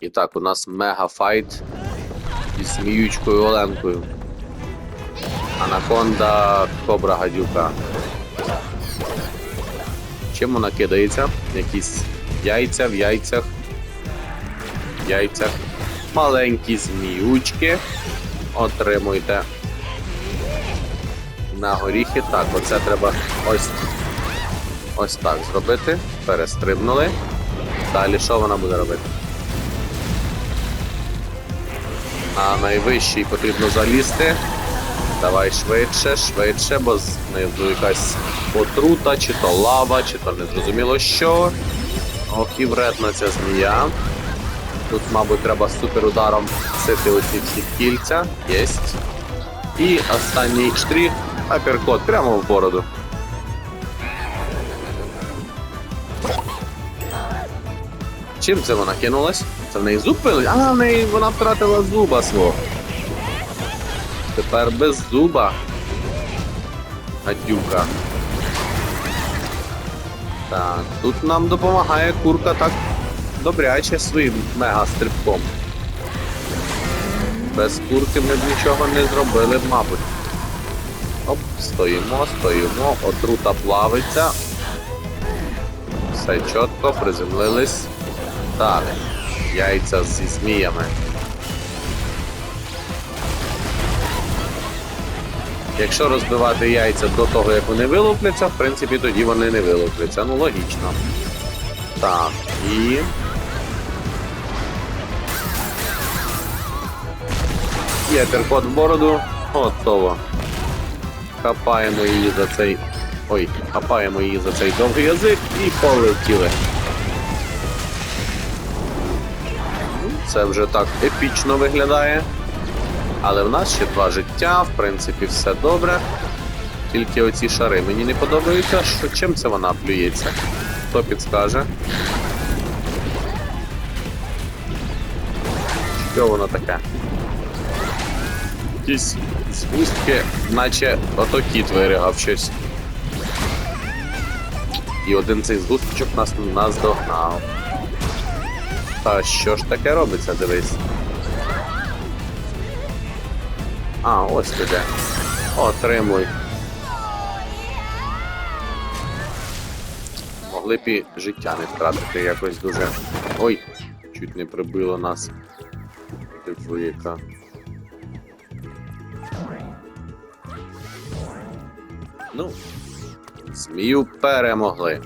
І так, у нас мега файт із зміючкою Оленкою. Анаконда Кобра Гадюка. Чим вона кидається? Якісь яйця в яйцях. В яйцях. Маленькі зміючки. Отримуйте. На горіхи. Так, оце треба ось. Ось так зробити. Перестрибнули. Далі що вона буде робити? На найвищий потрібно залізти. Давай швидше, швидше, бо знизу якась отрута, чи то лава, чи то незрозуміло що. Ох, і вредна ця змія. Тут, мабуть, треба суперударом сити оці всі кільця. Єсть. І останній штрих аперкот прямо в бороду. Чим це вона кинулась? Це в неї зуб пили? А, в неї вона втратила зуба свого. Тепер без зуба. Гадюка. Так, тут нам допомагає курка так добряче своїм мега-стрибком. Без курки ми б нічого не зробили, мабуть. Оп, стоїмо, стоїмо, отрута плавиться. Все чітко, приземлились. Так, яйця зі зміями. Якщо розбивати яйця до того, як вони вилупляться, в принципі, тоді вони не вилупляться. Ну, логічно. Так, і. Є перкот в бороду. Готово. Хапаємо її за цей. Ой, хапаємо її за цей довгий язик і полетіли. Це вже так епічно виглядає. Але в нас ще два життя, в принципі, все добре. Тільки оці шари мені не подобаються. Що чим це вона плюється? Хто підскаже? Що воно таке? Якісь згустки, наче ото кіт виригав щось. І один цей згусточок нас наздогнав. Та що ж таке робиться, дивись. А, ось ти де. Отримуй. Могли б і життя не втратити якось дуже. Ой, чуть не прибило нас. Типу. Ну, змію перемогли.